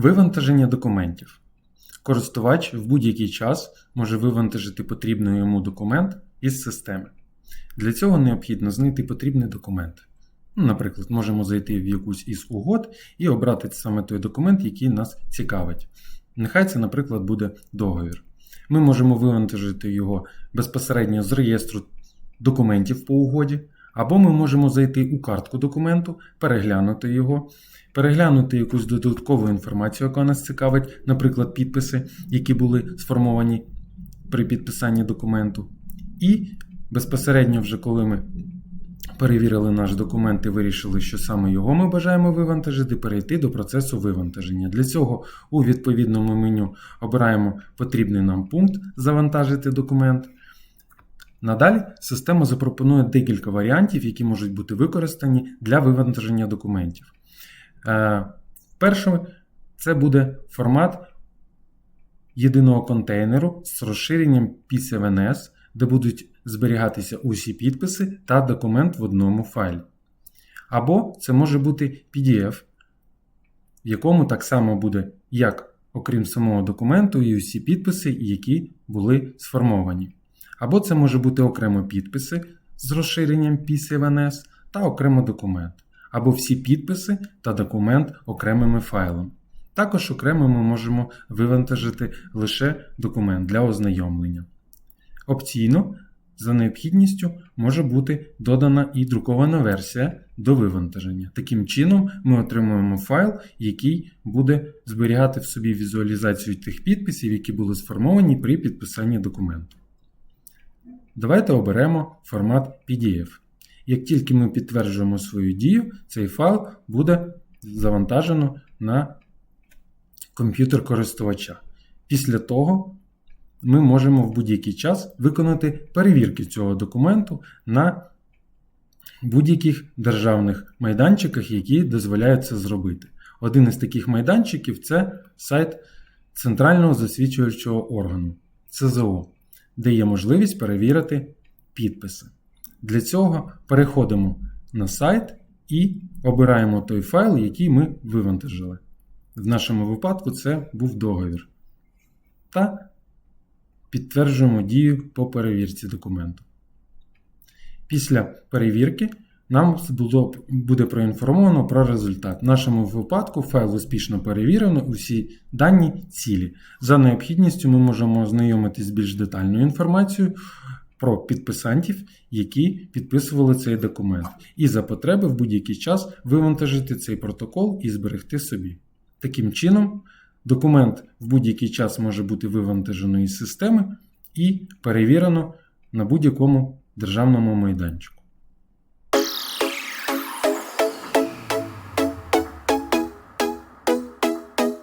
Вивантаження документів. Користувач в будь-який час може вивантажити потрібний йому документ із системи. Для цього необхідно знайти потрібний документ. Наприклад, можемо зайти в якусь із угод і обрати саме той документ, який нас цікавить. Нехай це, наприклад, буде договір. Ми можемо вивантажити його безпосередньо з реєстру документів по угоді, або ми можемо зайти у картку документу, переглянути його, переглянути якусь додаткову інформацію, яка нас цікавить, наприклад, підписи, які були сформовані при підписанні документу. І безпосередньо, вже коли ми перевірили наш документ і вирішили, що саме його ми бажаємо вивантажити, перейти до процесу вивантаження. Для цього у відповідному меню обираємо потрібний нам пункт Завантажити документ. Надалі система запропонує декілька варіантів, які можуть бути використані для вивантаження документів. Е, Перше, це буде формат єдиного контейнеру з розширенням PCVNS, де будуть зберігатися усі підписи та документ в одному файлі. Або це може бути PDF, в якому так само буде, як окрім самого документу, і усі підписи, які були сформовані. Або це може бути окремо підписи з розширенням PCVNS та окремо документ. Або всі підписи та документ окремими файлами. Також окремо ми можемо вивантажити лише документ для ознайомлення. Опційно, за необхідністю, може бути додана і друкована версія до вивантаження. Таким чином, ми отримуємо файл, який буде зберігати в собі візуалізацію тих підписів, які були сформовані при підписанні документу. Давайте оберемо формат PDF. Як тільки ми підтверджуємо свою дію, цей файл буде завантажено на комп'ютер користувача. Після того ми можемо в будь-який час виконати перевірки цього документу на будь-яких державних майданчиках, які дозволяють це зробити. Один із таких майданчиків це сайт Центрального засвідчуючого органу ЦЗО, де є можливість перевірити підписи. Для цього переходимо на сайт і обираємо той файл, який ми вивантажили. В нашому випадку це був договір. Та підтверджуємо дію по перевірці документу. Після перевірки нам буде проінформовано про результат. В нашому випадку файл успішно перевірено, усі дані цілі. За необхідністю ми можемо ознайомитись з більш детальною інформацією про підписантів, які підписували цей документ. І за потреби в будь-який час вивантажити цей протокол і зберегти собі. Таким чином, документ в будь-який час може бути вивантажено із системи і перевірено на будь-якому державному майданчику.